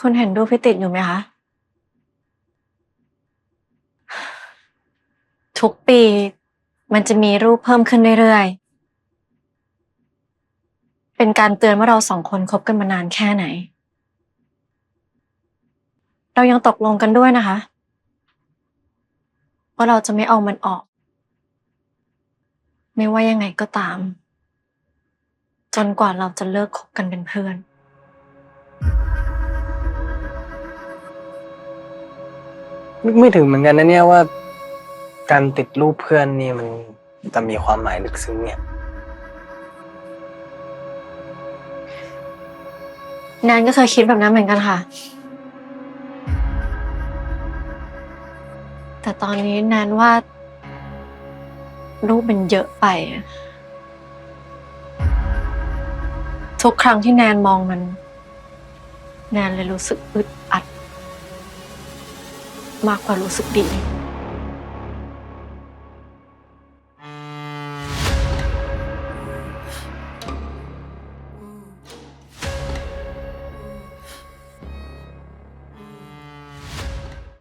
คุณเห็นรูปที่ติดอยู่ไหมคะ ทุกปีมันจะมีรูปเพิ่มขึ้นเรื่อยๆ เป็นการเตือนว่าเราสองคนคบกันมานานแค่ไหน เรายังตกลงกันด้วยนะคะ ว่าเราจะไม่เอามันออก ไม่ว่ายังไงก็ตาม จนกว่าเราจะเลิกคบกันเป็นเพื่อน นึกไม่ถึงเหมือนกันนะเนี่ยว่า การติดรูปเพื่อนนี่มันจะมีความหมายลึกซึ้งเนี่ย แนนก็เคยคิดแบบนั้นเหมือนกันค่ะ แต่ตอนนี้แนนว่า รูปมันเยอะไป ทุกครั้งที่แนนมองมัน แนนเลยรู้สึกอึดอัด มากกว่ารู้สึกดี